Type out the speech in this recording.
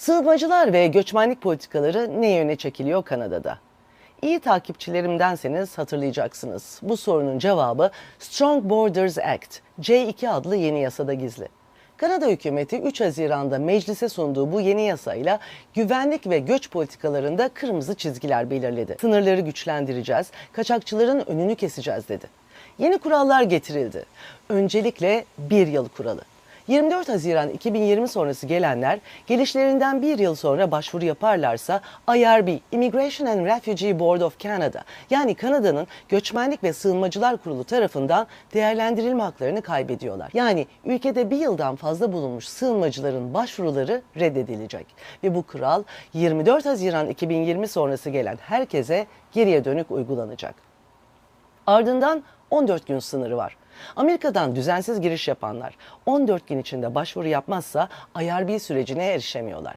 Sığınmacılar ve göçmenlik politikaları ne yöne çekiliyor Kanada'da? İyi takipçilerimdenseniz hatırlayacaksınız. Bu sorunun cevabı Strong Borders Act, C2 adlı yeni yasada gizli. Kanada hükümeti 3 Haziran'da meclise sunduğu bu yeni yasayla güvenlik ve göç politikalarında kırmızı çizgiler belirledi. Sınırları güçlendireceğiz, kaçakçıların önünü keseceğiz dedi. Yeni kurallar getirildi. Öncelikle bir yıl kuralı. 24 Haziran 2020 sonrası gelenler gelişlerinden bir yıl sonra başvuru yaparlarsa IRB, Immigration and Refugee Board of Canada yani Kanada'nın Göçmenlik ve Sığınmacılar Kurulu tarafından değerlendirilme haklarını kaybediyorlar. Yani ülkede bir yıldan fazla bulunmuş sığınmacıların başvuruları reddedilecek. Ve bu kural 24 Haziran 2020 sonrası gelen herkese geriye dönük uygulanacak. Ardından 14 gün sınırı var. Amerika'dan düzensiz giriş yapanlar 14 gün içinde başvuru yapmazsa IRB sürecine erişemiyorlar.